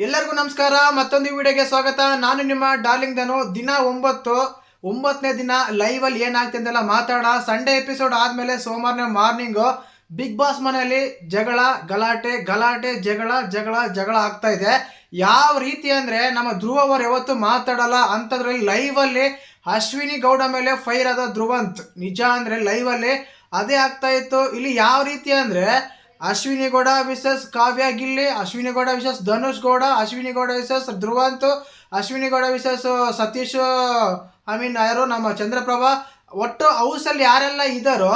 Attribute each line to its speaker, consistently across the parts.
Speaker 1: ಎಲ್ಲರಿಗೂ ನಮಸ್ಕಾರ. ಮತ್ತೊಂದು ವಿಡಿಯೋಗೆ ಸ್ವಾಗತ. ನಾನು ನಿಮ್ಮ ಡಾರ್ಲಿಂಗ್ ಧನು. ದಿನ ಒಂಬತ್ತು, ಒಂಬತ್ತನೇ ದಿನ ಲೈವ್ ಅಲ್ಲಿ ಏನಾಗ್ತಿದೆ ಅಂತೆಲ್ಲ ಮಾತಾಡೋಣ ಸಂಡೇ ಎಪಿಸೋಡ್ ಆದ್ಮೇಲೆ ಸೋಮವಾರನೇ ಮಾರ್ನಿಂಗು ಬಿಗ್ ಬಾಸ್ ಮನೆಯಲ್ಲಿ ಜಗಳ, ಗಲಾಟೆ ಗಲಾಟೆ, ಜಗಳ ಜಗಳ ಜಗಳ ಆಗ್ತಾ ಇದೆ. ಯಾವ ರೀತಿ ಅಂದ್ರೆ ನಮ್ಮ ಧ್ರುವ ಅವರು ಯಾವತ್ತು ಮಾತಾಡಲ್ಲ ಲೈವ್ ಅಲ್ಲಿ ಅಶ್ವಿನಿ ಗೌಡ ಮೇಲೆ ಫೈರ್ ಆದ ಧ್ರುವಂತ್. ನಿಜ ಅಂದ್ರೆ ಲೈವ್ ಅಲ್ಲಿ ಅದೇ ಆಗ್ತಾ ಇತ್ತು. ಇಲ್ಲಿ ಯಾವ ರೀತಿ ಅಂದ್ರೆ Ashwini Gowda versus Kavya Gilli Ashwini Gowda versus Dhanush Gowda Ashwini Gowda versus Dhruvanth Ashwini Gowda versus Satish I mean ಯಾರು ನಮ್ಮ ಚಂದ್ರಪ್ರಭಾ. ಒಟ್ಟು ಹೌಸಲ್ಲಿ ಯಾರೆಲ್ಲ ಇದ್ದಾರೋ,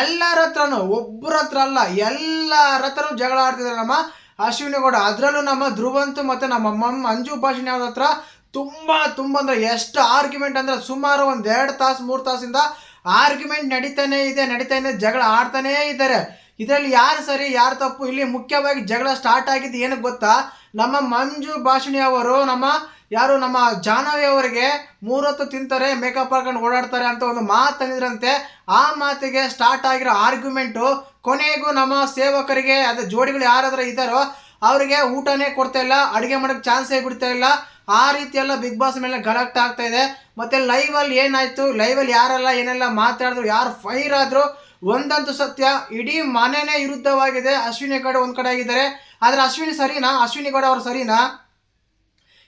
Speaker 1: ಎಲ್ಲರ ಹತ್ರನೂ ಒಬ್ಬರ ಹತ್ರ ಅಲ್ಲ, ಎಲ್ಲರ ಹತ್ರನೂ ಜಗಳ ಆಡ್ತಿದ್ದಾರೆ ನಮ್ಮ ಅಶ್ವಿನಿ ಗೌಡ ಅದರಲ್ಲೂ ನಮ್ಮ ಧ್ರುವಂತ್ ಮತ್ತು ನಮ್ಮ ಮಮ್ಮ ಅಂಜು ಭಾಷಿಣಿ ಅವ್ರ ಹತ್ರ ತುಂಬ ತುಂಬ ಅಂದರೆ ಎಷ್ಟು ಆರ್ಗ್ಯುಮೆಂಟ್ ಅಂದರೆ ಸುಮಾರು ಒಂದು ಎರಡು ತಾಸು, ಮೂರು ತಾಸಿಂದ ಆರ್ಗ್ಯುಮೆಂಟ್ ನಡೀತಾನೆ ಇದೆ, ನಡೀತಾನೆ ಜಗಳ ಆಡ್ತಾನೇ ಇದ್ದಾರೆ. ಇದರಲ್ಲಿ ಯಾರು ಸರಿ, ಯಾರು ತಪ್ಪು? ಇಲ್ಲಿ ಮುಖ್ಯವಾಗಿ ಜಗಳ ಸ್ಟಾರ್ಟ್ ಆಗಿದ್ದು ಏನಕ್ಕೆ ಗೊತ್ತಾ? ನಮ್ಮ ಮಂಜು ಭಾಷಣಿ ಅವರು, ನಮ್ಮ ಯಾರು, ನಮ್ಮ ಜಾಹ್ನವಿ ಅವರಿಗೆ ಮೂರೊತ್ತು ತಿಂತಾರೆ ಮೇಕಪ್ ಹಾಕೊಂಡು ಓಡಾಡ್ತಾರೆ ಅಂತ ಒಂದು ಮಾತು ತಂದಿದ್ರಂತೆ ಆ ಮಾತಿಗೆ ಸ್ಟಾರ್ಟ್ ಆಗಿರೋ ಆರ್ಗ್ಯುಮೆಂಟು ಕೊನೆಗೂ ನಮ್ಮ ಸೇವಕರಿಗೆ, ಅದು ಜೋಡಿಗಳು ಯಾರಾದ್ರೂ ಇದ್ದಾರೋ, ಅವರಿಗೆ ಊಟನೇ ಕೊಡ್ತಾ ಇಲ್ಲ, ಅಡುಗೆ ಮಾಡೋಕ್ಕೆ ಚಾನ್ಸೇ ಬಿಡ್ತಾ ಇಲ್ಲ. ಆ ರೀತಿ ಎಲ್ಲ ಬಿಗ್ ಬಾಸ್ ಮೇಲೆ ಗಲಾಟೆ ಆಗ್ತಾ ಇದೆ. ಮತ್ತೆ ಲೈವ್ ಅಲ್ಲಿ ಏನಾಯ್ತು? ಲೈವ್ ಅಲ್ಲಿ ಯಾರೆಲ್ಲ ಏನೆಲ್ಲ ಮಾತಾಡಿದ್ರು? ಯಾರು ಫೈರ್ ಆದ್ರು? ಒಂದಂತೂ ಸತ್ಯ, ಇಡೀ ಮನೆನೇ ವಿರುದ್ಧವಾಗಿದೆ. ಅಶ್ವಿನಿ ಗೌಡ ಒಂದು ಕಡೆ ಆಗಿದ್ದಾರೆ. ಆದರೆ ಅಶ್ವಿನಿ ಸರಿನಾ? ಅಶ್ವಿನಿ ಗೌಡ ಅವರು ಸರಿನಾ?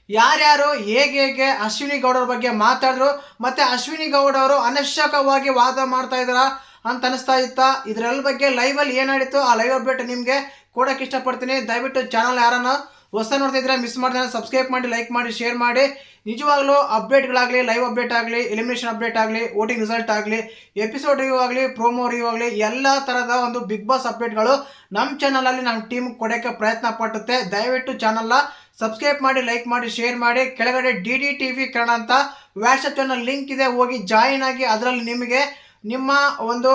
Speaker 1: ಯಾರ್ಯಾರು, ಹೇಗೆ ಹೇಗೆ ಅಶ್ವಿನಿ ಗೌಡರ ಬಗ್ಗೆ ಮಾತಾಡಿದ್ರು, ಮತ್ತೆ ಅಶ್ವಿನಿ ಗೌಡ ಅವರು ಅನಶ್ಯಕವಾಗಿ ವಾದ ಮಾಡ್ತಾ ಇದ್ದಾರ ಅಂತ ಅನಿಸ್ತಾ ಇತ್ತ? ಇದ್ರೆಲ್ಲ ಬಗ್ಗೆ ಲೈವ್ ಅಲ್ಲಿ ಏನಾಡಿತ್ತು ಆ ಲೈವ್ ಅಪ್ಡೇಟ್ ನಿಮಗೆ ಕೊಡಕ್ಕೆ ಇಷ್ಟಪಡ್ತೀನಿ. ದಯವಿಟ್ಟು ಚಾನಲ್ ಯಾರನ್ನ ಹೊಸ ನೋಡ್ತಿದ್ರೆ ಮಿಸ್ ಮಾಡಿದ್ರೆ ಸಬ್ಸ್ಕ್ರೈಬ್ ಮಾಡಿ ಲೈಕ್ ಮಾಡಿ ಶೇರ್ ಮಾಡಿ. ನಿಜವಾಗ್ಲೂ ಅಪ್ಡೇಟ್ಗಳಾಗಲಿ ಲೈವ್ ಅಪ್ಡೇಟ್ ಆಗಲಿ ಎಲಿಮಿನೇಷನ್ ಅಪ್ಡೇಟ್ ಆಗಲಿ ವೋಟಿಂಗ್ ರಿಸಲ್ಟ್ ಆಗಲಿ ಎಪಿಸೋಡ್ ರಿವ್ಯೂ ಆಗಲಿ ಪ್ರೋಮೋ ರಿವ್ಯೂ ಆಗಲಿ, ಎಲ್ಲ ಥರದ ಒಂದು ಬಿಗ್ ಬಾಸ್ ಅಪ್ಡೇಟ್ಗಳು ನಮ್ಮ ಚಾನಲಲ್ಲಿ ನಮ್ಮ ಟೀಮ್ ಕೊಡೋಕ್ಕೆ ಪ್ರಯತ್ನ ಪಟ್ಟುತ್ತೆ. ದಯವಿಟ್ಟು ಚಾನಲ್ನ ಸಬ್ಸ್ಕ್ರೈಬ್ ಮಾಡಿ ಲೈಕ್ ಮಾಡಿ ಶೇರ್ ಮಾಡಿ. ಕೆಳಗಡೆ D D T V Kannada ಅಂತ ವ್ಯಾಟ್ಸಪ್ ಚಾನಲ್ ಲಿಂಕ್ ಇದೆ, ಹೋಗಿ ಜಾಯಿನ್ ಆಗಿ ಅದರಲ್ಲಿ ನಿಮಗೆ ನಿಮ್ಮ ಒಂದು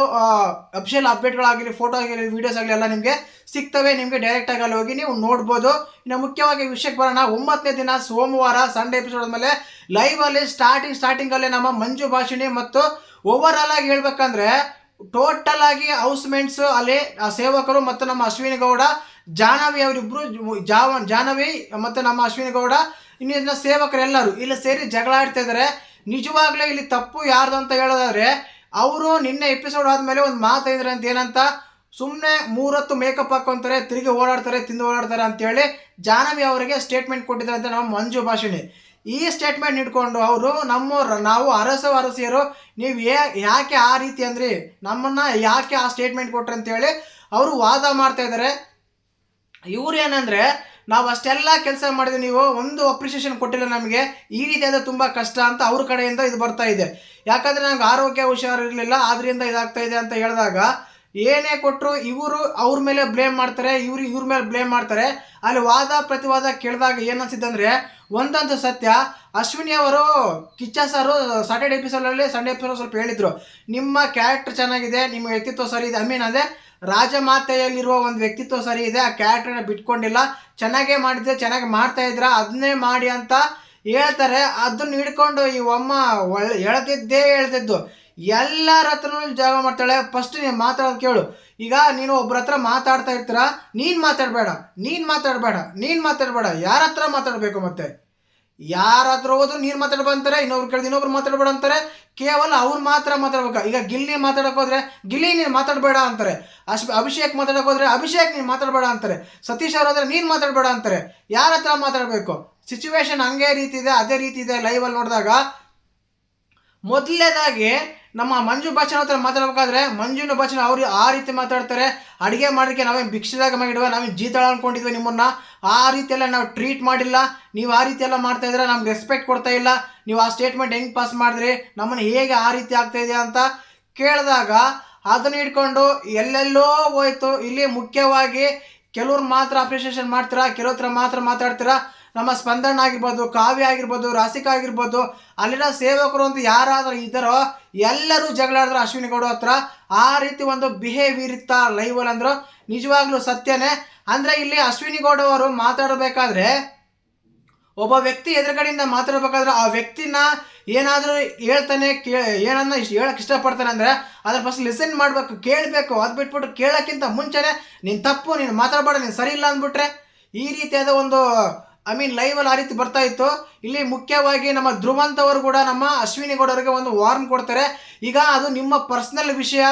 Speaker 1: ಅಫಿಷಿಯಲ್ ಅಪ್ಡೇಟ್ಗಳಾಗಲಿ ಫೋಟೋ ಆಗಿರಲಿ ವೀಡಿಯೋಸ್ ಆಗಲಿ ಎಲ್ಲ ನಿಮಗೆ ಸಿಗ್ತವೆ. ನಿಮಗೆ ಡೈರೆಕ್ಟಾಗಿ ಅಲ್ಲಿ ಹೋಗಿ ನೀವು ನೋಡ್ಬೋದು. ಇನ್ನು ಮುಖ್ಯವಾಗಿ ವಿಷಯಕ್ಕೆ ಬರೋಣ. ಒಂಬತ್ತನೇ ದಿನ ಸೋಮವಾರ ಸಂಡೇ ಎಪಿಸೋಡ್ ಮೇಲೆ ಲೈವಲ್ಲಿ ಸ್ಟಾರ್ಟಿಂಗ್ ಸ್ಟಾರ್ಟಿಂಗಲ್ಲೇ ನಮ್ಮ ಮಂಜು ಭಾಷಿಣಿ ಮತ್ತು ಓವರ್ ಆಲ್ ಆಗಿ ಹೇಳ್ಬೇಕಂದ್ರೆ ಟೋಟಲ್ ಆಗಿ ಹೌಸ್ಮೆಂಟ್ಸ್ ಅಲ್ಲಿ ಸೇವಕರು ಮತ್ತು ನಮ್ಮ ಅಶ್ವಿನಿ ಗೌಡ, ಜಾಹ್ನವಿ ಅವರಿಬ್ರು, ಜಾವ, ಜಾಹ್ನವಿ ಮತ್ತು ನಮ್ಮ ಅಶ್ವಿನಿ ಗೌಡ ಇನ್ನಿನ ಸೇವಕರೆಲ್ಲರೂ ಇಲ್ಲಿ ಸೇರಿ ಜಗಳ ಆಡ್ತಾ ಇದ್ದಾರೆ. ನಿಜವಾಗ್ಲೇ ಇಲ್ಲಿ ತಪ್ಪು ಯಾರ್ದು ಅಂತ ಹೇಳೋದಾದ್ರೆ ಅವರು ನಿನ್ನೆ ಎಪಿಸೋಡ್ ಆದಮೇಲೆ ಒಂದು ಮಾತು ಇದ್ರೆ ಅಂತ ಏನಂತ? ಸುಮ್ಮನೆ ಮೂರತ್ತು ಮೇಕಪ್ ಹಾಕೊಂತಾರೆ, ತಿರುಗಿ ಓಡಾಡ್ತಾರೆ, ತಿಂದು ಓಡಾಡ್ತಾರೆ ಅಂತೇಳಿ ಜಾನವಿ ಅವರಿಗೆ ಸ್ಟೇಟ್ಮೆಂಟ್ ಕೊಟ್ಟಿದ್ದಾರೆ ಅಂತ ನಮ್ಮ ಮಂಜು ಭಾಷಿಣಿ. ಈ ಸ್ಟೇಟ್ಮೆಂಟ್ ಇಟ್ಕೊಂಡು ಅವರು ನಮ್ಮ ನಾವು ಅರಸ ಅರಸಿಯರು, ನೀವು ಯಾಕೆ ಆ ರೀತಿ ಅಂದ್ರಿ? ನಮ್ಮನ್ನ ಯಾಕೆ ಆ ಸ್ಟೇಟ್ಮೆಂಟ್ ಕೊಟ್ರಿ ಅಂತೇಳಿ ಅವರು ವಾದ ಮಾಡ್ತಾ ಇದ್ದಾರೆ. ಇವ್ರು ಏನಂದ್ರೆ ನಾವು ಅಷ್ಟೆಲ್ಲ ಕೆಲಸ ಮಾಡಿದ್ವಿ ನೀವು ಒಂದು ಅಪ್ರಿಷಿಯೇಷನ್ ಕೊಟ್ಟಿಲ್ಲ ನಮಗೆ, ಈ ರೀತಿಯಾದ ತುಂಬ ಕಷ್ಟ ಅಂತ ಅವ್ರ ಕಡೆಯಿಂದ ಇದು ಬರ್ತಾ ಇದೆ. ಯಾಕಂದರೆ ನಂಗೆ ಆರೋಗ್ಯ ಹುಷಾರಿರಲಿಲ್ಲ ಆದ್ದರಿಂದ ಇದಾಗ್ತಾ ಇದೆ ಅಂತ ಹೇಳಿದಾಗ, ಏನೇ ಕೊಟ್ಟರು ಇವರು ಅವ್ರ ಮೇಲೆ ಬ್ಲೇಮ್ ಮಾಡ್ತಾರೆ, ಇವರು ಇವ್ರ ಮೇಲೆ ಬ್ಲೇಮ್ ಮಾಡ್ತಾರೆ. ಅಲ್ಲಿ ವಾದ ಪ್ರತಿವಾದ ಕೇಳಿದಾಗ ಏನು ಅನ್ಸಿದ್ದಂದ್ರೆ ಒಂದಂತೂ ಸತ್ಯ, ಅಶ್ವಿನಿ ಅವರು, ಕಿಚ್ಚ ಸಾರು ಸಾಟರ್ಡೆ ಎಪಿಸೋಡಲ್ಲಿ ಸಂಡೇ ಎಪಿಸೋಡ್ ಸ್ವಲ್ಪ ಹೇಳಿದರು, ನಿಮ್ಮ ಕ್ಯಾರೆಕ್ಟರ್ ಚೆನ್ನಾಗಿದೆ, ನಿಮ್ಮ ವ್ಯಕ್ತಿತ್ವ ಸರಿ ಇದೆ. ಐ ಮೀನ್ ಅದೇ ರಾಜಮಾತೆಯಲ್ಲಿರುವ ಒಂದು ವ್ಯಕ್ತಿತ್ವ ಸರಿ ಇದೆ, ಆ ಕ್ಯಾರೆಕ್ಟರ್ನ ಬಿಟ್ಕೊಂಡಿಲ್ಲ. ಚೆನ್ನಾಗೇ ಮಾಡಿದ್ರೆ ಚೆನ್ನಾಗಿ ಮಾಡ್ತಾ ಇದ್ರ ಅದನ್ನೇ ಮಾಡಿ ಅಂತ ಹೇಳ್ತಾರೆ. ಅದನ್ನ ಹಿಡ್ಕೊಂಡು ಈ ಅಮ್ಮ ಒಳ್ಳೆ ಹೇಳ್ತಿದ್ದೇ ಹೇಳ್ತಿದ್ದು. ಎಲ್ಲರ ಹತ್ರನೂ ಜಾಗ ಮಾಡ್ತಾಳೆ. ಫಸ್ಟ್ ನೀನು ಮಾತಾಡೋದು ಕೇಳು. ಈಗ ನೀನು ಒಬ್ಬರ ಹತ್ರ ಮಾತಾಡ್ತಾ ಇರ್ತೀರ? ನೀನು ಮಾತಾಡಬೇಡ ನೀನು ಮಾತಾಡಬೇಡ ನೀನು ಮಾತಾಡಬೇಡ. ಯಾರ ಹತ್ರ ಮಾತಾಡಬೇಕು ಮತ್ತೆ? ಯಾರ ಹತ್ರ ಹೋದ್ರು ನೀನು ಮಾತಾಡ್ಬ ಅಂತಾರೆ, ಇನ್ನೊಬ್ರು ಕೇಳಿದ್ರೆ ಇನ್ನೊಬ್ರು ಮಾತಾಡ್ಬೇಡ ಅಂತಾರೆ. ಕೇವಲ ಅವ್ರು ಮಾತ್ರ ಮಾತಾಡ್ಬೇಕು. ಈಗ ಗಿಲ್ಲಿ ಮಾತಾಡಕ್ ಹೋದ್ರೆ, ಗಿಲ್ಲಿ ನೀನು ಮಾತಾಡಬೇಡ ಅಂತಾರೆ. ಅಶ್, ಅಭಿಷೇಕ್ ಮಾತಾಡಕ್ ಹೋದ್ರೆ ಅಭಿಷೇಕ್ ನೀನು ಮಾತಾಡಬೇಡ ಅಂತಾರೆ. ಸತೀಶ್ ಅವ್ರು ಹೋದ್ರೆ ನೀನು ಮಾತಾಡಬೇಡ ಅಂತಾರೆ. ಯಾರ ಹತ್ರ ಮಾತಾಡಬೇಕು? ಸಿಚುವೇಶನ್ ಹಂಗೆ ರೀತಿ ಇದೆ, ಅದೇ ರೀತಿ ಇದೆ ಲೈವಲ್ಲಿ ನೋಡಿದಾಗ. ಮೊದಲನೇದಾಗಿ ನಮ್ಮ ಮಂಜು ಭಾಷಣ ಹತ್ರ ಮಾತಾಡ್ಬೇಕಾದ್ರೆ ಮಂಜುನ ಭಾಷಣ ಅವ್ರು ಆ ರೀತಿ ಮಾತಾಡ್ತಾರೆ. ಅಡುಗೆ ಮಾಡೋಕ್ಕೆ ನಾವೇನು ಭಿಕ್ಷದಾಗ ಮಾಡಿಡುವ ನಾವೇನು ಜೀತಾಳ ಅನ್ಕೊಂಡಿದ್ವಿ ನಿಮ್ಮನ್ನ, ಆ ರೀತಿಯೆಲ್ಲ ನಾವು ಟ್ರೀಟ್ ಮಾಡಿಲ್ಲ. ನೀವು ಆ ರೀತಿಯೆಲ್ಲ ಮಾಡ್ತಾ ಇದ್ರೆ ನಮ್ಗೆ ರೆಸ್ಪೆಕ್ಟ್ ಕೊಡ್ತಾ ಇಲ್ಲ. ನೀವು ಆ ಸ್ಟೇಟ್ಮೆಂಟ್ ಹೆಂಗೆ ಪಾಸ್ ಮಾಡಿದ್ರಿ, ನಮ್ಮನ್ನು ಹೇಗೆ ಆ ರೀತಿ ಆಗ್ತಾ ಇದೆ ಅಂತ ಕೇಳಿದಾಗ ಅದನ್ನು ಹಿಡ್ಕೊಂಡು ಎಲ್ಲೆಲ್ಲೋ ಹೋಯ್ತು. ಇಲ್ಲಿ ಮುಖ್ಯವಾಗಿ ಕೆಲವ್ರು ಮಾತ್ರ ಅಪ್ರಿಷಿಯೇಷನ್ ಮಾಡ್ತೀರಾ, ಕೆಲವ್ರ ಮಾತ್ರ ಮಾತಾಡ್ತೀರಾ ನಮ್ಮ ಸ್ಪಂದನ ಆಗಿರ್ಬೋದು, ಕಾವ್ಯ ಆಗಿರ್ಬೋದು, ರಾಸಿಕಾ ಆಗಿರ್ಬೋದು, ಅಲ್ಲಿನ ಸೇವಕರು ಅಂತ ಯಾರಾದರೂ ಇದ್ದಾರೋ, ಎಲ್ಲರೂ ಜಗಳಾಡಿದ್ರು ಅಶ್ವಿನಿ ಗೌಡ ಹತ್ರ ಆ ರೀತಿ ಒಂದು ಬಿಹೇವಿಯರ್ ಇತ್ತ ಲೈವಲ್ಲಿ ಅಂದರು. ನಿಜವಾಗ್ಲೂ ಸತ್ಯನೇ. ಅಂದರೆ ಇಲ್ಲಿ ಅಶ್ವಿನಿ ಗೌಡ ಅವರು ಮಾತಾಡಬೇಕಾದ್ರೆ, ಒಬ್ಬ ವ್ಯಕ್ತಿ ಎದುರುಗಡೆಯಿಂದ ಮಾತಾಡಬೇಕಾದ್ರೆ ಆ ವ್ಯಕ್ತಿನ ಏನಾದರೂ ಹೇಳ್ತಾನೆ, ಕೇ, ಏನನ್ನ ಇಷ್ಟು ಹೇಳಕ್ಕೆ ಇಷ್ಟಪಡ್ತಾನೆ ಅಂದರೆ ಅದ್ರ ಫಸ್ಟ್ ಲಿಸನ್ ಮಾಡಬೇಕು, ಕೇಳಬೇಕು. ಅದು ಬಿಟ್ಬಿಟ್ಟು ಕೇಳೋಕ್ಕಿಂತ ಮುಂಚೆನೆ, ನೀನು ತಪ್ಪು, ನೀನು ಮಾತಾಡಬೇಡ, ನೀನು ಸರಿ ಇಲ್ಲ ಅಂದ್ಬಿಟ್ರೆ. ಈ ರೀತಿಯಾದ ಒಂದು ಐ ಮೀನ್ ಲೈವ್ ಅಲ್ಲಿ ಆ ರೀತಿ ಬರ್ತಾ ಇತ್ತು. ಇಲ್ಲಿ ಮುಖ್ಯವಾಗಿ ನಮ್ಮ ಧ್ರುವಂತ್ ಅವರು ಕೂಡ ನಮ್ಮ ಅಶ್ವಿನಿ ಗೌಡರಿಗೆ ಒಂದು ವಾರ್ನ್ ಕೊಡ್ತಾರೆ. ಈಗ ಅದು ನಿಮ್ಮ ಪರ್ಸನಲ್ ವಿಷಯ.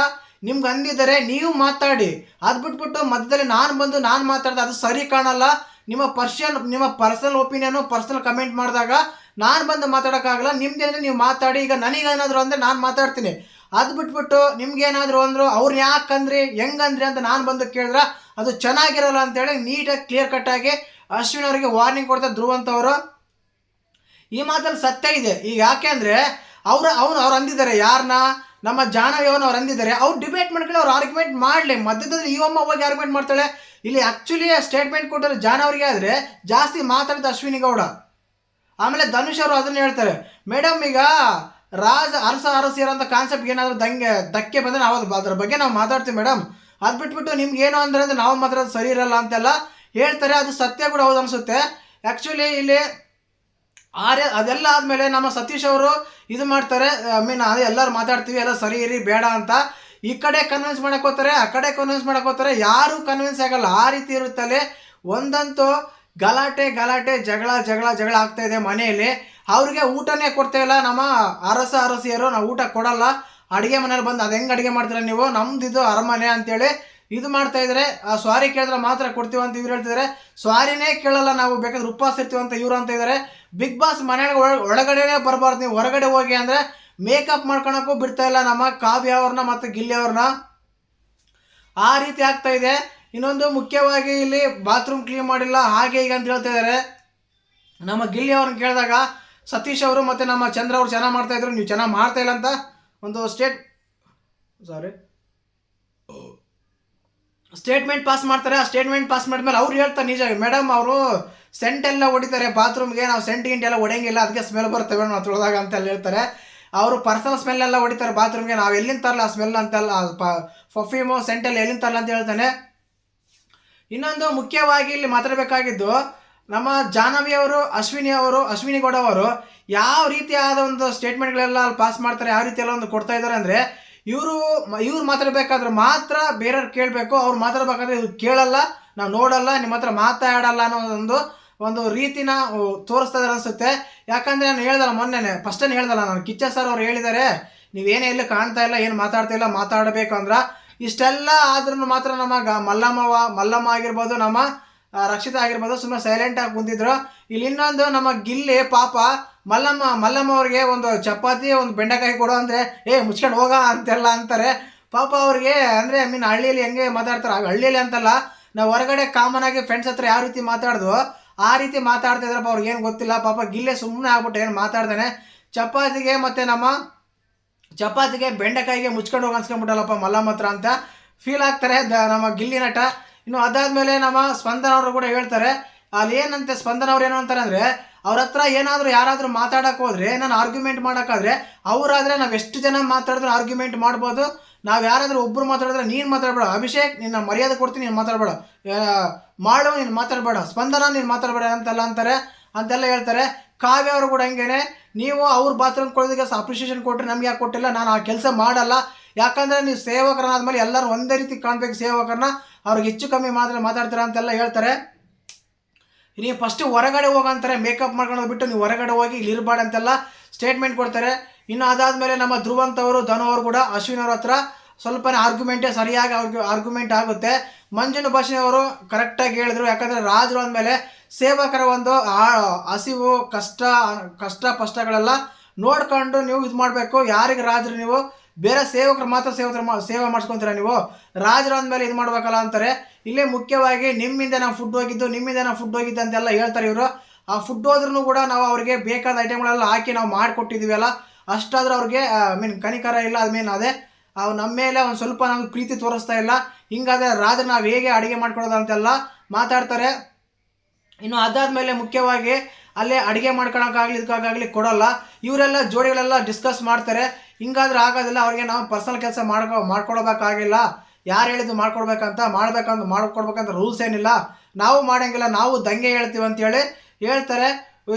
Speaker 1: ನಿಮ್ಗೆ ಅಂದಿದ್ದಾರೆ ನೀವು ಮಾತಾಡಿ. ಅದು ಬಿಟ್ಬಿಟ್ಟು ಮಧ್ಯದಲ್ಲಿ ನಾನು ಬಂದು ನಾನು ಮಾತಾಡಿದೆ, ಅದು ಸರಿ ಕಾಣಲ್ಲ. ನಿಮ್ಮ ಪರ್ಸನ್ ನಿಮ್ಮ ಪರ್ಸನಲ್ ಒಪಿನಿಯನು ಪರ್ಸನಲ್ ಕಮೆಂಟ್ ಮಾಡಿದಾಗ ನಾನು ಬಂದು ಮಾತಾಡೋಕ್ಕಾಗಲ್ಲ. ನಿಮ್ದೇನೆ ನೀವು ಮಾತಾಡಿ. ಈಗ ನನಗೇನಾದರೂ ಅಂದರೆ ನಾನು ಮಾತಾಡ್ತೀನಿ. ಅದು ಬಿಟ್ಬಿಟ್ಟು ನಿಮ್ಗೇನಾದರೂ ಅಂದರು ಅವ್ರು ಯಾಕಂದ್ರಿ ಹೆಂಗಂದ್ರಿ ಅಂತ ನಾನು ಬಂದು ಕೇಳಿದ್ರೆ, ಅದು ಚೆನ್ನಾಗಿರಲ್ಲ ಅಂತೇಳಿ ನೀಟಾಗಿ ಕ್ಲಿಯರ್ ಕಟ್ಟಾಗಿ ಅಶ್ವಿನ್ ಅವರಿಗೆ ವಾರ್ನಿಂಗ್ ಕೊಡ್ತಾ ಧ್ರುವಂತ್ ಅವರು ಈ ಮಾತಲ್ಲಿ ಸತ್ಯ ಇದೆ. ಈಗ ಯಾಕೆ ಅಂದರೆ ಅವ್ರು ಅವ್ನು ಅವ್ರು ಅಂದಿದ್ದಾರೆ ಯಾರನ್ನ ನಮ್ಮ ಜಾಹ್ನವಿಯವನ್ನ ಅವ್ರು ಅಂದಿದ್ದಾರೆ. ಅವ್ರು ಡಿಬೇಟ್ ಮಾಡ್ಕೊಳ್ಳಿ ಅವ್ರು ಆರ್ಗ್ಯುಮೆಂಟ್ ಮಾಡಲಿ. ಮಧ್ಯದಲ್ಲಿ ಇವಮ್ಮ ಹೋಗಿ ಆರ್ಗ್ಯುಮೆಂಟ್ ಮಾಡ್ತಾಳೆ. ಇಲ್ಲಿ ಆ್ಯಕ್ಚುಲಿ ಸ್ಟೇಟ್ಮೆಂಟ್ ಕೊಟ್ಟರೆ ಜಾನವರಿಗೆ ಆದರೆ ಜಾಸ್ತಿ ಮಾತಾಡಿದ ಅಶ್ವಿನಿ ಗೌಡ. ಆಮೇಲೆ ಧನುಷ್ ಅವರು ಅದನ್ನ ಹೇಳ್ತಾರೆ. ಮೇಡಮ್, ಈಗ ರಾಜ ಅರಸ ಅರಸ ಕಾನ್ಸೆಪ್ಟ್ ಏನಾದರೂ ದಂಗೆ, ಧಕ್ಕೆ ಬಂದರೆ ನಾವು ಅದು ಅದ್ರ ಬಗ್ಗೆ ನಾವು ಮಾತಾಡ್ತೀವಿ ಮೇಡಮ್. ಅದು ಬಿಟ್ಬಿಟ್ಟು ನಿಮ್ಗೆ ಏನು ಅಂದ್ರೆ ಅಂದ್ರೆ ನಾವು ಮಾತ್ರ ಸರಿ ಇರಲ್ಲ ಅಂತೆಲ್ಲ ಹೇಳ್ತಾರೆ, ಅದು ಸತ್ಯ ಕೂಡ ಹೌದು ಅನಿಸುತ್ತೆ. ಆ್ಯಕ್ಚುಲಿ ಇಲ್ಲಿ ಆರ್ಯ, ಅದೆಲ್ಲ ಆದಮೇಲೆ ನಮ್ಮ ಸತೀಶ್ ಅವರು ಇದು ಮಾಡ್ತಾರೆ ಐ ಮೀನ್ ಅದೇ ಎಲ್ಲರೂ ಮಾತಾಡ್ತೀವಿ, ಎಲ್ಲ ಸರಿ ಇರಿ, ಬೇಡ ಅಂತ. ಈ ಕಡೆ ಕನ್ವಿನ್ಸ್ ಮಾಡಕ್ಕೆ ಹೋಗ್ತಾರೆ, ಆ ಕಡೆ ಕನ್ವಿನ್ಸ್ ಮಾಡಕ್ಕೆ ಹೋಗ್ತಾರೆ, ಯಾರೂ ಕನ್ವಿನ್ಸ್ ಆಗಲ್ಲ. ಆ ರೀತಿ ಇರುತ್ತಲ್ಲಿ ಒಂದಂತೂ ಗಲಾಟೆ ಗಲಾಟೆ, ಜಗಳ ಜಗಳ ಜಗಳ ಆಗ್ತಾ ಇದೆ ಮನೆಯಲ್ಲಿ. ಅವ್ರಿಗೆ ಊಟನೇ ಕೊಡ್ತಾ ಇಲ್ಲ, ನಮ್ಮ ಅರಸ ಅರಸಿಯರು, ನಾವು ಊಟ ಕೊಡಲ್ಲ. ಅಡುಗೆ ಮನೇಲಿ ಬಂದು, ಅದು ಹೆಂಗೆ ಅಡುಗೆ ಮಾಡ್ತೀರ ನೀವು? ನಮ್ದು ಇದು ಅರಮನೆ ಅಂತೇಳಿ ಇದು ಮಾಡ್ತಾ ಇದ್ದಾರೆ ಆ ಸ್ವಾರಿ ಕೇಳಿದ್ರೆ ಮಾತ್ರ ಕೊಡ್ತೀವಿ ಅಂತ ಇವ್ರು ಹೇಳ್ತಿದ್ದಾರೆ ಸ್ವಾರಿನೇ ಕೇಳಲ್ಲ, ನಾವು ಬೇಕಾದ್ರೆ ಉಪವಾಸ ಇರ್ತೀವಿ ಅಂತ ಇವ್ರು ಅಂತ ಇದ್ದಾರೆ ಬಿಗ್ ಬಾಸ್ ಮನೆಯೊಳಗೆ ಒಳಗಡೆನೇ ಬರಬಾರ್ದು. ನೀವು ಹೊರಗಡೆ ಹೋಗಿ ಅಂದರೆ ಮೇಕಪ್ ಮಾಡ್ಕೊಳಕ್ಕೂ ಬಿಡ್ತಾ ಇಲ್ಲ ನಮ್ಮ ಕಾವ್ಯ ಅವ್ರನ್ನ ಮತ್ತು ಗಿಲ್ಲಿ ಅವ್ರನ್ನ. ಆ ರೀತಿ ಆಗ್ತಾ ಇದೆ. ಇನ್ನೊಂದು ಮುಖ್ಯವಾಗಿ ಇಲ್ಲಿ ಬಾತ್ರೂಮ್ ಕ್ಲೀನ್ ಮಾಡಿಲ್ಲ, ಹಾಗೆ ಈಗ ಅಂತ ಹೇಳ್ತಾ ಇದ್ದಾರೆ ನಮ್ಮ ಗಿಲ್ಲಿ ಅವ್ರನ್ನ ಕೇಳಿದಾಗ ಸತೀಶ್ ಅವರು ಮತ್ತು ನಮ್ಮ ಚಂದ್ರ ಅವರು ಚೆನ್ನಾಗಿ ಮಾಡ್ತಾ ಇದ್ರು. ನೀವು ಚೆನ್ನಾಗಿ ಮಾಡ್ತಾ ಇಲ್ಲ ಅಂತ ಒಂದು ಸ್ಟೇಟ್ ಸಾರಿ ಸ್ಟೇಟ್ಮೆಂಟ್ ಪಾಸ್ ಮಾಡ್ತಾರೆ, ಆ ಸ್ಟೇಟ್ಮೆಂಟ್ ಪಾಸ್ ಮಾಡಿದ್ಮೇಲೆ ಅವ್ರು ಹೇಳ್ತಾರೆ ನಿಜ, ಮೇಡಮ್ ಅವರು ಸೆಂಟ್ ಎಲ್ಲ ಹೊಡಿತಾರೆ ಬಾತ್ರೂಮ್ಗೆ ನಾವು ಸೆಂಟ್ ಗಿಂಟ್ ಎಲ್ಲ ಹೊಡೆಯಂಗಿಲ್ಲ ಅದಕ್ಕೆ ಸ್ಮೆಲ್ ಬರ್ತವೆ ನಾವು ತೊಳೆದಾಗ ಅಂತೆಲ್ಲ ಹೇಳ್ತಾರೆ. ಅವರು ಪರ್ಸನಲ್ ಸ್ಮೆಲ್ ಎಲ್ಲ ಹೊಡಿತಾರೆ ಬಾತ್ರೂಮ್ಗೆ ನಾವು ಎಲ್ಲಿಂದ ತರಲ್ಲ ಆ ಸ್ಮೆಲ್ ಅಂತೆಲ್ಲ ಪರ್ಫ್ಯೂಮು ಸೆಂಟ್ ಎಲ್ಲ ಎಲ್ಲಿಂದ ತರಲ್ಲ ಅಂತ ಹೇಳ್ತಾನೆ. ಇನ್ನೊಂದು ಮುಖ್ಯವಾಗಿ ಇಲ್ಲಿ ಮಾತಾಡಬೇಕಾಗಿದ್ದು ನಮ್ಮ ಜಾಹ್ನವಿ ಅವರು, ಅಶ್ವಿನಿ ಅವರು, ಅಶ್ವಿನಿ ಗೌಡ ಅವರು ಯಾವ ರೀತಿಯಾದ ಒಂದು ಸ್ಟೇಟ್ಮೆಂಟ್ಗಳೆಲ್ಲ ಅಲ್ಲಿ ಪಾಸ್ ಮಾಡ್ತಾರೆ, ಯಾವ ರೀತಿ ಎಲ್ಲ ಒಂದು ಕೊಡ್ತಾ ಇದ್ದಾರೆ ಅಂದರೆ ಇವರು ಇವ್ರು ಮಾತಾಡಬೇಕಾದ್ರೆ ಮಾತ್ರ ಬೇರೆಯವ್ರು ಕೇಳಬೇಕು, ಅವ್ರು ಮಾತಾಡಬೇಕಾದ್ರೆ ಇವ್ರು ಕೇಳಲ್ಲ, ನಾವು ನೋಡಲ್ಲ ನಿಮ್ಮ ಹತ್ರ ಮಾತಾಡಲ್ಲ ಅನ್ನೋ ಒಂದು ಒಂದು ರೀತಿನ ತೋರಿಸ್ತಾ ಇದ್ದಾರೆ ಅನಿಸುತ್ತೆ. ಯಾಕಂದರೆ ನಾನು ಹೇಳ್ದಲ್ಲ ಮೊನ್ನೆ ಫಸ್ಟೇನು ಹೇಳ್ದಲ್ಲ ನಾನು, ಕಿಚ್ಚ ಸರ್ ಅವ್ರು ಹೇಳಿದ್ದಾರೆ ನೀವೇನೇ ಎಲ್ಲೂ ಕಾಣ್ತಾ ಇಲ್ಲ, ಏನು ಮಾತಾಡ್ತಾ ಇಲ್ಲ, ಮಾತಾಡಬೇಕು ಅಂದ್ರೆ, ಇಷ್ಟೆಲ್ಲ ಆದ್ರೂ ಮಾತ್ರ ನಮ್ಮ ಮಲ್ಲಮ್ಮವ, ಮಲ್ಲಮ್ಮ ಆಗಿರ್ಬೋದು ನಮ್ಮ ರಕ್ಷಿತ ಆಗಿರ್ಬೋದು ಸುಮ್ಮನೆ ಸೈಲೆಂಟ್ ಆಗಿ ಕುಂತಿದ್ರು. ಇಲ್ಲಿ ಇನ್ನೊಂದು ನಮ್ಮ ಗಿಲ್ಲಿ ಪಾಪ, ಮಲ್ಲಮ್ಮ ಮಲ್ಲಮ್ಮ ಅವ್ರಿಗೆ ಒಂದು ಚಪಾತಿ, ಒಂದು ಬೆಂಡೆಕಾಯಿ ಕೊಡು ಅಂದರೆ, ಏ, ಮುಚ್ಕೊಂಡು ಹೋಗ ಅಂತೆಲ್ಲ ಅಂತಾರೆ. ಪಾಪ ಅವ್ರಿಗೆ ಅಂದರೆ ಐ ಮೀನ್ ಹಳ್ಳಿಯಲ್ಲಿ ಹೆಂಗೆ ಮಾತಾಡ್ತಾರೆ, ಹಳ್ಳಿಯಲ್ಲಿ ಅಂತಲ್ಲ, ನಾವು ಹೊರಗಡೆ ಕಾಮನ್ ಆಗಿ ಫ್ರೆಂಡ್ಸ್ ಹತ್ರ ಯಾವ ರೀತಿ ಮಾತಾಡ್ದು, ಆ ರೀತಿ ಮಾತಾಡ್ತಾ ಇದ್ರಪ್ಪ ಅವ್ರಿಗೆ ಏನು ಗೊತ್ತಿಲ್ಲ. ಪಾಪ ಗಿಲ್ಲೆ ಸುಮ್ಮನೆ ಆಗ್ಬಿಟ್ಟು ಏನು ಮಾತಾಡ್ತಾನೆ. ಚಪಾತಿಗೆ ಮತ್ತು ನಮ್ಮ ಚಪಾತಿಗೆ ಬೆಂಡೆಕಾಯಿಗೆ ಮುಚ್ಕೊಂಡು ಹೋಗಿ ಅನ್ಸ್ಕೊಂಡ್ಬಿಟ್ಟಲ್ಲಪ್ಪ ಮಲ್ಲಮ್ಮ ಹತ್ರ ಅಂತ ಫೀಲ್ ಆಗ್ತಾರೆ. ದ, ನಮ್ಮ ಗಿಲ್ಲಿ ನಟ. ಇನ್ನು ಅದಾದಮೇಲೆ ನಮ್ಮ ಸ್ಪಂದನ ಅವರು ಕೂಡ ಹೇಳ್ತಾರೆ ಅಲ್ಲಿ ಏನಂತೆ ಸ್ಪಂದನ ಅವ್ರು ಏನು ಅಂತಾರೆ ಅಂದರೆ, ಅವ್ರ ಹತ್ರ ಏನಾದರೂ ಯಾರಾದರೂ ಮಾತಾಡಕ್ಕೆ ಹೋದ್ರೆ, ನಾನು ಆರ್ಗ್ಯುಮೆಂಟ್ ಮಾಡೋಕ್ಕಾದ್ರೆ, ಅವರಾದರೆ ನಾವು ಎಷ್ಟು ಜನ ಮಾತಾಡಿದ್ರೆ ಆರ್ಗ್ಯುಮೆಂಟ್ ಮಾಡ್ಬೋದು. ನಾವು ಯಾರಾದರೂ ಒಬ್ಬರು ಮಾತಾಡಿದ್ರೆ ನೀನು ಮಾತಾಡಬೇಡ, ಅಭಿಷೇಕ್ ನಿನ್ನ ಮರ್ಯಾದೆ ಕೊಡ್ತೀನಿ, ನೀನು ಮಾತಾಡಬೇಡ. ಮಾಡು ನೀನು ಮಾತಾಡಬೇಡ. ಸ್ಪಂದನ, ನೀನು ಮಾತಾಡಬೇಡ ಅಂತೆಲ್ಲ ಅಂತಾರೆ. ಅಂತೆಲ್ಲ ಹೇಳ್ತಾರೆ. ಕಾವ್ಯ ಅವರು ಕೂಡ ಹಂಗೇನೆ, ನೀವು ಅವ್ರ ಬಾತ್ರೂಮ್ ಕೊಡೋದಕ್ಕೆ ಅಪ್ರಿಷಿಯೇಷನ್ ಕೊಟ್ಟರೆ ನಮ್ಗೆ ಯಾಕೆ ಕೊಟ್ಟಿಲ್ಲ? ನಾನು ಆ ಕೆಲಸ ಮಾಡಲ್ಲ. ಯಾಕಂದರೆ ನೀವು ಸೇವಕರನ್ನಾದ ಮೇಲೆ ಎಲ್ಲರೂ ಒಂದೇ ರೀತಿ ಕಾಣಬೇಕು ಸೇವಕರನ್ನ. ಅವ್ರಿಗೆ ಹೆಚ್ಚು ಕಮ್ಮಿ ಮಾತ್ರ ಮಾತಾಡ್ತೀರಾ ಅಂತೆಲ್ಲ ಹೇಳ್ತಾರೆ. ನೀವು ಫಸ್ಟ್ ಹೊರಗಡೆ ಹೋಗಂತಾರೆ ಮೇಕಪ್ ಮಾಡ್ಕೊಳೋದು ಬಿಟ್ಟು ನೀವು ಹೊರಗಡೆ ಹೋಗಿ ಇಲ್ಲಿ ಇರಬೇಡ ಅಂತೆಲ್ಲ ಸ್ಟೇಟ್ಮೆಂಟ್ ಕೊಡ್ತಾರೆ. ಇನ್ನು ಅದಾದಮೇಲೆ ನಮ್ಮ ಧ್ರುವಂತ ಅವರು, ಧನು ಅವರು ಕೂಡ ಅಶ್ವಿನ್ ಅವ್ರ ಹತ್ರ ಸ್ವಲ್ಪನೇ ಆರ್ಗ್ಯುಮೆಂಟೇ ಸರಿಯಾಗಿ ಅವ್ರಿಗೆ ಆರ್ಗ್ಯುಮೆಂಟ್ ಆಗುತ್ತೆ. ಮಂಜುನ ಭಾಷೆ ಅವರು ಕರೆಕ್ಟಾಗಿ ಹೇಳಿದ್ರು. ಯಾಕಂದರೆ ರಾಜರು ಅಂದಮೇಲೆ ಸೇವಕರ ಒಂದು ಹಸಿವು, ಕಷ್ಟ ಕಷ್ಟ, ಪಷ್ಟಗಳೆಲ್ಲ ನೋಡ್ಕೊಂಡು ನೀವು ಇದು ಮಾಡಬೇಕು. ಯಾರಿಗೆ ರಾಜರು ನೀವು? ಬೇರೆ ಸೇವಕರು ಮಾತ್ರ ಸೇವಕರು ಮಾ, ಸೇವೆ ಮಾಡ್ಸ್ಕೊಂತೀರ ನೀವು? ರಾಜರು ಅಂದಮೇಲೆ ಇದು ಮಾಡ್ಬೇಕಲ್ಲ ಅಂತಾರೆ. ಇಲ್ಲೇ ಮುಖ್ಯವಾಗಿ ನಿಮ್ಮಿಂದ ನಾವು ಫುಡ್ ಹೋಗಿದ್ದು, ನಿಮ್ಮಿಂದ ನಾವು ಫುಡ್ ಹೋಗಿದ್ದು ಅಂತೆಲ್ಲ ಹೇಳ್ತಾರೆ ಇವರು. ಆ ಫುಡ್ ಹೋದ್ರೂ ಕೂಡ ನಾವು ಅವ್ರಿಗೆ ಬೇಕಾದ ಐಟಮ್ಗಳೆಲ್ಲ ಹಾಕಿ ನಾವು ಮಾಡಿಕೊಟ್ಟಿದ್ದೀವಲ್ಲ ಅಷ್ಟಾದರೂ ಅವ್ರಿಗೆ ಐ ಮೀನ್ ಕನಿಕರ ಇಲ್ಲ, ಅದು ಮೀನ್ ಅದೇ. ನಮ್ಮ ಮೇಲೆ ಒಂದು ಸ್ವಲ್ಪ ನಾವು ಪ್ರೀತಿ ತೋರಿಸ್ತಾ ಇಲ್ಲ. ಹಿಂಗಾದ್ರೆ ರಾಜರು ನಾವು ಹೇಗೆ ಅಡುಗೆ ಮಾಡ್ಕೊಳ್ಳೋದು ಅಂತೆಲ್ಲ ಮಾತಾಡ್ತಾರೆ. ಇನ್ನು ಅದಾದಮೇಲೆ ಮುಖ್ಯವಾಗಿ ಅಲ್ಲೇ ಅಡುಗೆ ಮಾಡ್ಕೊಳಕ್ಕಾಗಲಿ ಇದಕ್ಕಾಗಲಿ ಕೊಡೋಲ್ಲ. ಇವರೆಲ್ಲ ಜೋಡಿಗಳೆಲ್ಲ ಡಿಸ್ಕಸ್ ಮಾಡ್ತಾರೆ. ಹಿಂಗಾದ್ರೆ ಆಗೋದಿಲ್ಲ, ಅವ್ರಿಗೆ ನಾವು ಪರ್ಸನಲ್ ಕೆಲಸ ಮಾಡ್ಕೊ ಮಾಡ್ಕೊಡ್ಬೇಕಾಗಿಲ್ಲ ಯಾರು ಹೇಳಿದ್ದು ಮಾಡ್ಕೊಡ್ಬೇಕಂತ, ಮಾಡ್ಬೇಕಂತ, ಮಾಡ್ಕೊಡ್ಬೇಕಂತ ರೂಲ್ಸ್ ಏನಿಲ್ಲ. ನಾವು ಮಾಡೋಂಗಿಲ್ಲ, ನಾವು ದಂಗೆ ಹೇಳ್ತೀವಿ ಅಂತೇಳಿ ಹೇಳ್ತಾರೆ.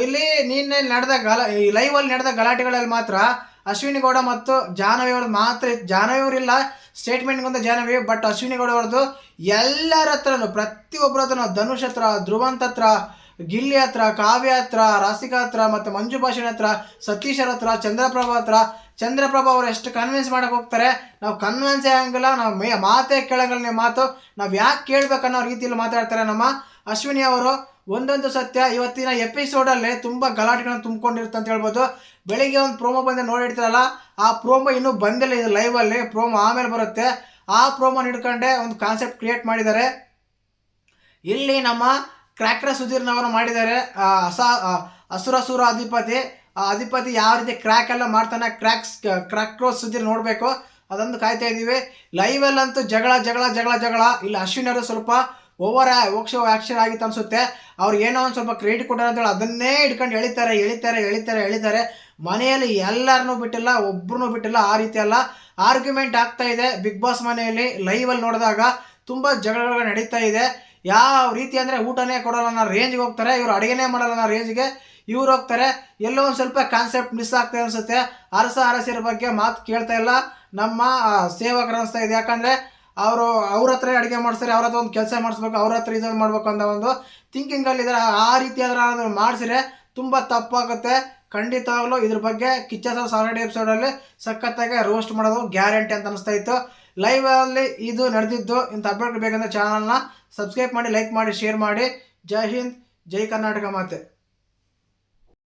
Speaker 1: ಇಲ್ಲಿ ನಿನ್ನೆ ನಡೆದ ಗಲ, ಈ ಲೈವಲ್ಲಿ ನಡೆದ ಗಲಾಟೆಗಳಲ್ಲಿ ಮಾತ್ರ ಅಶ್ವಿನಿ ಗೌಡ ಮತ್ತು ಜಾಹ್ನವಿ ಅವ್ರದ್ದು ಮಾತ್ರ ಜಾಹ್ನವಿ ಅವರಿಲ್ಲ ಸ್ಟೇಟ್ಮೆಂಟ್ಗೊಂದು ಜಾಹ್ನವಿ ಬಟ್ ಅಶ್ವಿನಿ ಗೌಡ ಅವ್ರದ್ದು ಎಲ್ಲರ ಹತ್ರನೂ ಪ್ರತಿಯೊಬ್ಬರ ಹತ್ರ ಧನುಷ್ ಹತ್ರ, ಧ್ರುವಂತ್ ಹತ್ರ ಗಿಲ್ಲಿ ಹತ್ರ ಕಾವ್ಯ ಹತ್ರ ರಾಸಿಕಾ ಹತ್ರ ಮತ್ತು ಮಂಜು ಭಾಷಣ ಹತ್ರ, ಸತೀಶರ ಹತ್ರ, ಚಂದ್ರಪ್ರಭಾ ಹತ್ರ, ಚಂದ್ರಪ್ರಭ ಅವ್ರು ಎಷ್ಟು ಕನ್ವಿನ್ಸ್ ಮಾಡಕ್ಕೆ ಹೋಗ್ತಾರೆ? ನಾವು ಕನ್ವಿನ್ಸ್ ಆಗಂಗಿಲ್ಲ, ನಾವು ಮೇ ಮಾತೇ ಕೇಳಂಗಿಲ್ಲ ನಿಮ್ಮ ಮಾತು. ನಾವು ಯಾಕೆ ಕೇಳ್ಬೇಕನ್ನೋ ರೀತಿಯಲ್ಲಿ ಮಾತಾಡ್ತಾರೆ ನಮ್ಮ ಅಶ್ವಿನಿ ಅವರು. ಒಂದೊಂದು ಸತ್ಯ ಇವತ್ತಿನ ಎಪಿಸೋಡಲ್ಲಿ ತುಂಬ ಗಲಾಟೆಗಳನ್ನ ತುಂಬಿಕೊಂಡಿರುತ್ತೆ ಅಂತ ಹೇಳ್ಬೋದು. ಬೆಳಿಗ್ಗೆ ಒಂದು ಪ್ರೋಮೋ ಬಂದು ನೋಡಿರ್ತಾರಲ್ಲ, ಆ ಪ್ರೋಮೋ ಇನ್ನೂ ಬಂದಿಲ್ಲ ಇದು ಲೈವಲ್ಲಿ ಪ್ರೋಮೋ ಆಮೇಲೆ ಬರುತ್ತೆ. ಆ ಪ್ರೋಮೋನ ಹಿಡ್ಕೊಂಡೆ ಒಂದು ಕಾನ್ಸೆಪ್ಟ್ ಕ್ರಿಯೇಟ್ ಮಾಡಿದ್ದಾರೆ. ಇಲ್ಲಿ ನಮ್ಮ ಕ್ರ್ಯಾಕ್ರ ಸುಧೀರ್ನವರು ಮಾಡಿದ್ದಾರೆ. ಅಸ ಅಸುರಸುರ ಅಧಿಪತಿ ಅಧಿಪತಿ ಯಾವ ರೀತಿ ಕ್ರ್ಯಾಕ್ ಎಲ್ಲ ಮಾಡ್ತಾನೆ, ಕ್ರ್ಯಾಕ್ಸ್ ಕ್ರ್ಯಾಕ್ರೋಸ್ ಸುಧೀರ್ ನೋಡಬೇಕು. ಅದೊಂದು ಕಾಯ್ತಾ ಇದ್ದೀವಿ. ಲೈವಲ್ಲಂತೂ ಜಗಳ ಜಗಳ ಜಗಳ ಜಗಳ. ಇಲ್ಲಿ ಅಶ್ವಿನರು ಸ್ವಲ್ಪ ಓವರ್ ಓಕ್ಷ ಆ್ಯಕ್ಷನ್ ಆಗಿತ್ತು ಅನಿಸುತ್ತೆ. ಅವ್ರು ಏನೋ ಒಂದು ಸ್ವಲ್ಪ ಕ್ರೆಡಿಟ್ ಕೊಟ್ಟಾರೆ ಅಂತೇಳಿ ಅದನ್ನೇ ಹಿಡ್ಕೊಂಡು ಎಳಿತಾರೆ ಎಳಿತಾರೆ ಎಳಿತಾರೆ ಎಳಿತಾರೆ. ಮನೆಯಲ್ಲಿ ಎಲ್ಲರನ್ನೂ ಬಿಟ್ಟಿಲ್ಲ ಒಬ್ಬರನ್ನೂ ಬಿಟ್ಟಿಲ್ಲ, ಆ ರೀತಿ ಅಲ್ಲ. ಆರ್ಗ್ಯುಮೆಂಟ್ ಆಗ್ತಾ ಇದೆ. ಬಿಗ್ ಬಾಸ್ ಮನೆಯಲ್ಲಿ ಲೈವಲ್ಲಿ ನೋಡಿದಾಗ ತುಂಬ ಜಗಳಗಳು ನಡೀತಾ ಇದೆ. ಯಾವ ರೀತಿ ಅಂದರೆ ಊಟನೇ ಕೊಡೋಲ್ಲ, ಅನ್ನೋ ರೇಂಜ್ಗೆ ಹೋಗ್ತಾರೆ, ಇವರು ಅಡುಗೆನೇ ಮಾಡಲ್ಲ ಅನ್ನೋ ರೇಂಜ್ಗೆ ಇವ್ರು ಹೋಗ್ತಾರೆ. ಎಲ್ಲೋ ಒಂದು ಸ್ವಲ್ಪ ಕಾನ್ಸೆಪ್ಟ್ ಮಿಸ್ ಆಗ್ತದೆ ಅನಿಸುತ್ತೆ. ಅರಸ ಅರಸಿರ ಬಗ್ಗೆ ಮಾತು ಕೇಳ್ತಾ ಇಲ್ಲ. ನಮ್ಮ ಸೇವಕರು ಅನಿಸ್ತಾ ಇದೆ. ಯಾಕಂದರೆ ಅವರು, ಅವ್ರ ಹತ್ರ ಅಡುಗೆ ಮಾಡಿಸ್ತಾರೆ, ಅವ್ರ ಹತ್ರ ಒಂದು ಕೆಲಸ ಮಾಡಿಸ್ಬೇಕು, ಅವ್ರ ಹತ್ರ ಇದನ್ನು ಮಾಡ್ಬೇಕು ಅಂತ ಒಂದು ಥಿಂಕಿಂಗಲ್ಲಿ ಇದ್ದಾರೆ ಆ ರೀತಿ ಅದರ ಮಾಡಿಸಿದ್ರೆ ತುಂಬ ತಪ್ಪಾಗುತ್ತೆ. ಖಂಡಿತವಾಗಲೂ ಇದ್ರ ಬಗ್ಗೆ ಕಿಚ್ಚ ಸರ್ ಸಾಲಡಿ ಎಪಿಸೋಡಲ್ಲಿ ಸಖತ್ತಾಗಿ ರೋಸ್ಟ್ ಮಾಡೋದು ಗ್ಯಾರಂಟಿ ಅಂತ ಅನಿಸ್ತಾ ಇತ್ತು. ಲೈವಲ್ಲಿ ಇದು ನಡೆದಿದ್ದು, ಇಂಥ ಅಪ್ಡೇಟ್ ಬೇಕಂದ್ರೆ ಚಾನಲ್ನ ಸಬ್ಸ್ಕ್ರೈಬ್ ಮಾಡಿ ಲೈಕ್ ಮಾಡಿ ಶೇರ್ ಮಾಡಿ. ಜೈ ಹಿಂದ್ ಜೈ ಕರ್ನಾಟಕ ಮಾತೆ